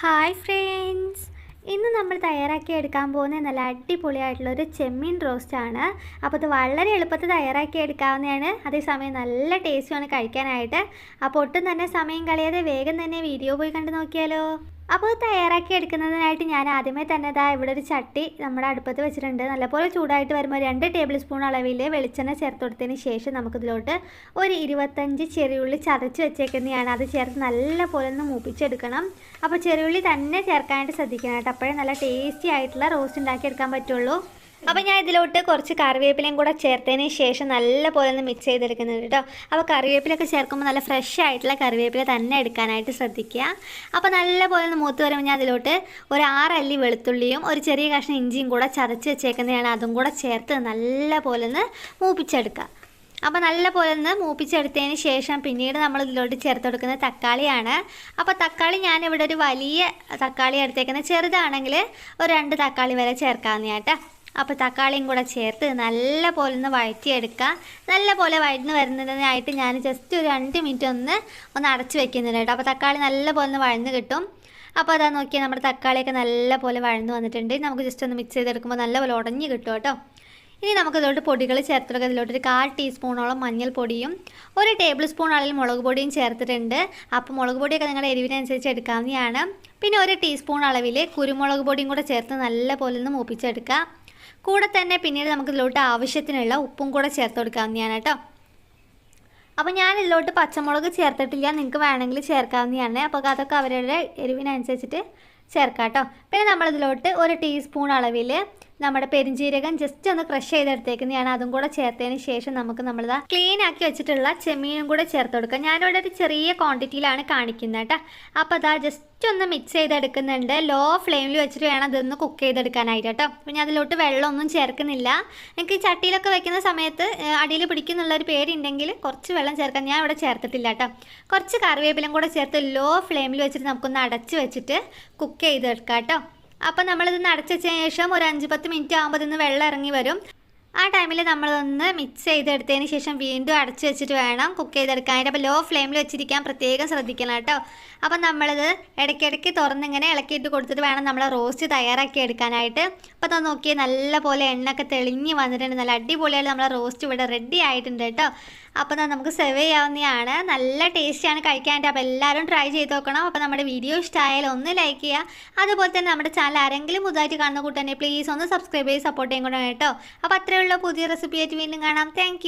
Hi friends. ഇന്ന് നമ്മൾ തയ്യാറാക്കി എടുക്കാൻ പോകുന്ന നല്ല അടിപൊളിയായിട്ടുള്ള ഒരു ചെമ്മീൻ റോസ്റ്റ് ആണ്. അപ്പോൾ ഇത് വളരെ എളുപ്പത്തിൽ തയ്യാറാക്കി എടുക്കാവുന്നതാണ്. അതേസമയം നല്ല ടേസ്റ്റുമാണ് കഴിക്കാനായിട്ട്. അപ്പോൾ ഒട്ടും തന്നെ സമയം കളയാതെ വേഗം തന്നെ വീഡിയോ പോയി കണ്ടു നോക്കിയാലോ. അപ്പോൾ തയ്യാറാക്കി എടുക്കുന്നതിനായിട്ട് ഞാൻ ആദ്യമേ തന്നെ ഇതാ ഇവിടെ ഒരു ചട്ടി നമ്മുടെ അടുപ്പത്ത് വെച്ചിട്ടുണ്ട്. നല്ലപോലെ ചൂടായിട്ട് വരുമ്പോൾ രണ്ട് ടേബിൾ സ്പൂൺ അളവിൽ വെളിച്ചെണ്ണ ചേർത്ത് കൊടുത്തതിന് ശേഷം നമുക്കിതിലോട്ട് ഒരു ഇരുപത്തഞ്ച് ചെറിയുള്ളി ചതച്ച് വെച്ചേക്കുന്നതാണ്. അത് ചേർത്ത് നല്ലപോലെ ഒന്ന് മൂപ്പിച്ചെടുക്കണം. അപ്പോൾ ചെറിയുള്ളി തന്നെ ചേർക്കാനായിട്ട് ശ്രദ്ധിക്കണം കേട്ടോ. അപ്പോഴേ നല്ല ടേസ്റ്റി ആയിട്ടുള്ള റോസ്റ്റ് ഉണ്ടാക്കിയെടുക്കാൻ പറ്റുള്ളൂ. അപ്പോൾ ഞാൻ ഇതിലോട്ട് കുറച്ച് കറിവേപ്പിലയും കൂടെ ചേർത്തതിന് ശേഷം നല്ലപോലെ ഒന്ന് മിക്സ് ചെയ്തെടുക്കുന്നുണ്ട് കേട്ടോ. അപ്പോൾ കറിവേപ്പിലൊക്കെ ചേർക്കുമ്പോൾ നല്ല ഫ്രഷ് ആയിട്ടുള്ള കറിവേപ്പില തന്നെ എടുക്കാനായിട്ട് ശ്രദ്ധിക്കുക. അപ്പോൾ നല്ലപോലെ ഒന്ന് മൂത്ത് വരുമ്പോൾ ഞാൻ അതിലോട്ട് ഒരു ആറല്ലി വെളുത്തുള്ളിയും ഒരു ചെറിയ കഷ്ണം ഇഞ്ചിയും കൂടെ ചതച്ച് വെച്ചേക്കുന്നതാണ്. അതും കൂടെ ചേർത്ത് നല്ലപോലെ ഒന്ന് മൂപ്പിച്ചെടുക്കുക. അപ്പോൾ നല്ല പോലെ ഒന്ന് മൂപ്പിച്ചെടുത്തതിന് ശേഷം പിന്നീട് നമ്മൾ ഇതിലോട്ട് ചേർത്ത് കൊടുക്കുന്നത് തക്കാളിയാണ്. അപ്പോൾ തക്കാളി ഞാൻ ഇവിടെ ഒരു വലിയ തക്കാളി എടുത്തേക്കുന്നത് ചെറുതാണെങ്കിൽ ഒരു രണ്ട് തക്കാളി വരെ ചേർക്കാവുന്നതാട്ടോ അപ്പോൾ തക്കാളിയും കൂടെ ചേർത്ത് നല്ല പോലെ ഒന്ന് വഴറ്റിയെടുക്കുക നല്ല പോലെ വഴന്ന് വരുന്നതിനായിട്ട് ഞാൻ ജസ്റ്റ് ഒരു രണ്ട് മിനിറ്റ് ഒന്ന് ഒന്ന് അടച്ച് വെക്കുന്നുണ്ട് കേട്ടോ. അപ്പോൾ തക്കാളി നല്ല പോലെ ഒന്ന് വഴന്ന് കിട്ടും. അപ്പോൾ അതാ നോക്കിയാൽ നമ്മുടെ തക്കാളിയൊക്കെ നല്ല പോലെ വഴന്ന് വന്നിട്ടുണ്ട്. നമുക്ക് ജസ്റ്റ് ഒന്ന് മിക്സ് ചെയ്തെടുക്കുമ്പോൾ നല്ല പോലെ ഉടഞ്ഞ് കിട്ടും കേട്ടോ. ഇനി നമുക്ക് ഇതിലോട്ട് പൊടികൾ ചേർത്തെടുക്കുക ഇതിലോട്ട് ഒരു കാൽ ടീസ്പൂണോളം മഞ്ഞൾപ്പൊടിയും ഒരു ടേബിൾ സ്പൂൺ അളവിൽ മുളക് പൊടിയും ചേർത്തിട്ടുണ്ട്. അപ്പോൾ മുളക് പൊടിയൊക്കെ നിങ്ങളുടെ എരിവിനനുസരിച്ച് എടുക്കാവുന്നതാണ്. പിന്നെ ഒരു ടീസ്പൂൺ അളവിൽ കുരുമുളക് പൊടിയും കൂടെ ചേർത്ത് നല്ല പോലെ ഒന്ന് മൂപ്പിച്ചെടുക്കുക. കൂടെ തന്നെ പിന്നീട് നമുക്ക് ഇതിലോട്ട് ആവശ്യത്തിനുള്ള ഉപ്പും കൂടെ ചേർത്ത് കൊടുക്കാവുന്നതാണ് കേട്ടോ. അപ്പോൾ ഞാൻ ഇതിലോട്ട് പച്ചമുളക് ചേർത്തിട്ടില്ല. നിങ്ങൾക്ക് വേണമെങ്കിൽ ചേർക്കാവുന്നതാണ്. അപ്പോൾ അതൊക്കെ അവരുടെ എരിവിനനുസരിച്ചിട്ട് ചേർക്കാം കേട്ടോ പിന്നെ നമ്മളിതിലോട്ട് ഒരു ടീസ്പൂൺ അളവിൽ നമ്മുടെ പെരിഞ്ജീരകം ജസ്റ്റ് ഒന്ന് ക്രഷ് ചെയ്തെടുത്തേക്കുന്നതാണ് അതും കൂടെ ചേർത്തതിന് ശേഷം നമുക്ക് നമ്മളിതാ ക്ലീൻ ആക്കി വെച്ചിട്ടുള്ള ചെമ്മീനും കൂടെ ചേർത്ത് കൊടുക്കാം. ഞാനിവിടെ ഒരു ചെറിയ ക്വാണ്ടിറ്റിയിലാണ് കാണിക്കുന്നത് കേട്ടോ അപ്പോൾ അതാ ജസ്റ്റ് ഒന്ന് മിക്സ് ചെയ്തെടുക്കുന്നുണ്ട്. ലോ ഫ്ലെയിമിൽ വെച്ചിട്ട് വേണം അതൊന്ന് കുക്ക് ചെയ്തെടുക്കാനായിട്ട് കേട്ടോ പിന്നെ അതിലോട്ട് വെള്ളമൊന്നും ചേർക്കുന്നില്ല. എനിക്ക് ചട്ടിയിലൊക്കെ വെക്കുന്ന സമയത്ത് അടിയിൽ പിടിക്കുന്നുള്ളൊരു പേരുണ്ടെങ്കിൽ കുറച്ച് വെള്ളം ചേർക്കാൻ ഞാൻ ഇവിടെ ചേർത്തിട്ടില്ല കേട്ടോ കുറച്ച് കറിവേപ്പിലും കൂടെ ചേർത്ത് ലോ ഫ്ലെയിമിൽ വെച്ചിട്ട് നമുക്കൊന്ന് അടച്ച് വെച്ചിട്ട് കുക്ക് ചെയ്തെടുക്കാം കേട്ടോ അപ്പോൾ അടച്ചു വെച്ചതിന് ശേഷം ഒരു അഞ്ച് പത്ത് മിനിറ്റ് ആകുമ്പോൾ ഇതിന് വെള്ളം ഇറങ്ങി വരും. ആ ടൈമിൽ നമ്മളൊന്ന് മിക്സ് ചെയ്തെടുത്തതിന് ശേഷം വീണ്ടും അടച്ചു വെച്ചിട്ട് വേണം കുക്ക് ചെയ്തെടുക്കാനായിട്ട് അപ്പോൾ ലോ ഫ്ലെയിമിൽ വെച്ചിരിക്കാൻ പ്രത്യേകം ശ്രദ്ധിക്കണം കേട്ടോ. അപ്പം നമ്മളിത് ഇടയ്ക്കിടയ്ക്ക് തുറന്നിങ്ങനെ ഇളക്കിയിട്ട് കൊടുത്തിട്ട് വേണം നമ്മളെ റോസ്റ്റ് തയ്യാറാക്കി എടുക്കാനായിട്ട്. അപ്പോൾ അത് നോക്കിയാൽ നല്ല പോലെ എണ്ണൊക്കെ തെളിഞ്ഞ് വന്നിട്ടുണ്ട്. നല്ല അടിപൊളിയായിട്ട് നമ്മളെ റോസ്റ്റ് ഇവിടെ റെഡി ആയിട്ടുണ്ട് കേട്ടോ. അപ്പോൾ നമുക്ക് സെർവ് ചെയ്യാവുന്നതാണ്. നല്ല ടേസ്റ്റിയാണ് കഴിക്കാനായിട്ട്. അപ്പോൾ എല്ലാവരും ട്രൈ ചെയ്ത് നോക്കണം. അപ്പോൾ നമ്മുടെ വീഡിയോ ഇഷ്ടമായാലും ഒന്ന് ലൈക്ക് ചെയ്യുക. അതുപോലെ തന്നെ നമ്മുടെ ചാനൽ ആരെങ്കിലും പുതുതായിട്ട് കാണുന്ന കൂട്ടുതന്നെ പ്ലീസ് ഒന്ന് സബ്സ്ക്രൈബ് ചെയ്ത് സപ്പോർട്ട് ചെയ്യാൻ കൂടെ കേട്ടോ. അപ്പോൾ അത്രയുള്ള പുതിയ റെസിപ്പി ആയിട്ട് വീണ്ടും കാണാം. താങ്ക്